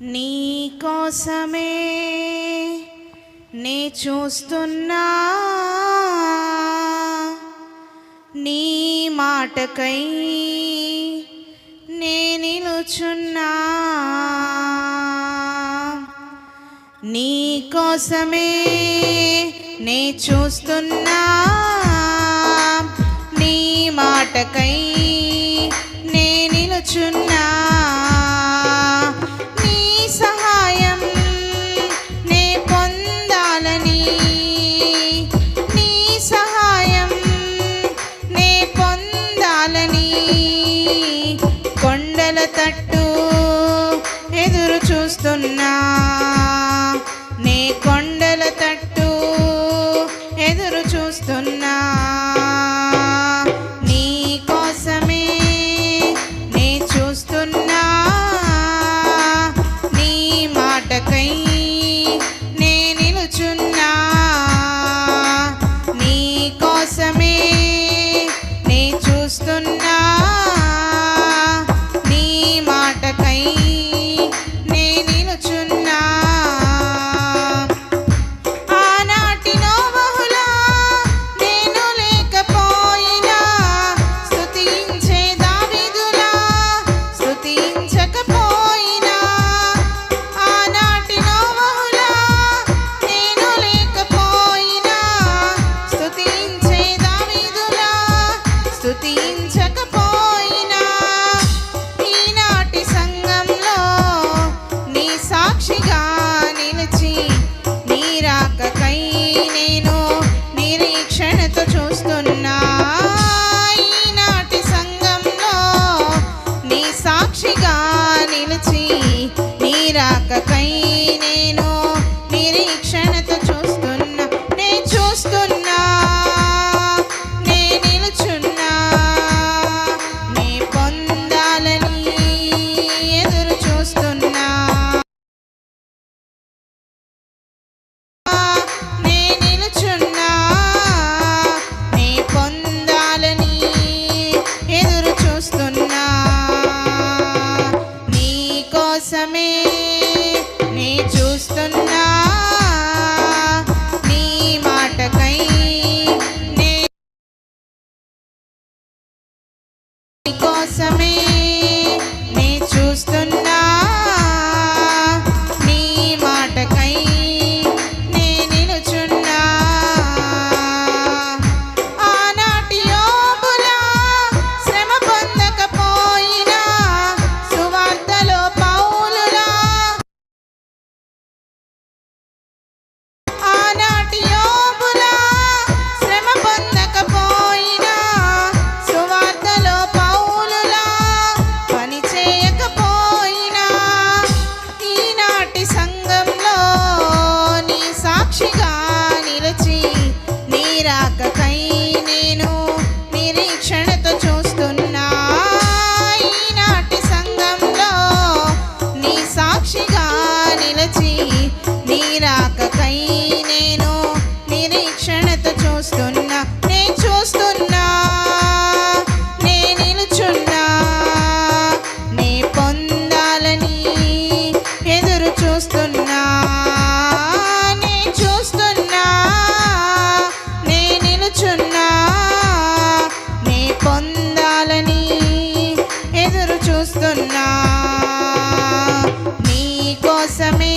నీ కోసమే నే చూస్తున్నా. నీ మాటకై నే నిలుచున్నా. నీకోసమే నే చూస్తున్నా. tonight. చూస్తున్నా నీ కోసమే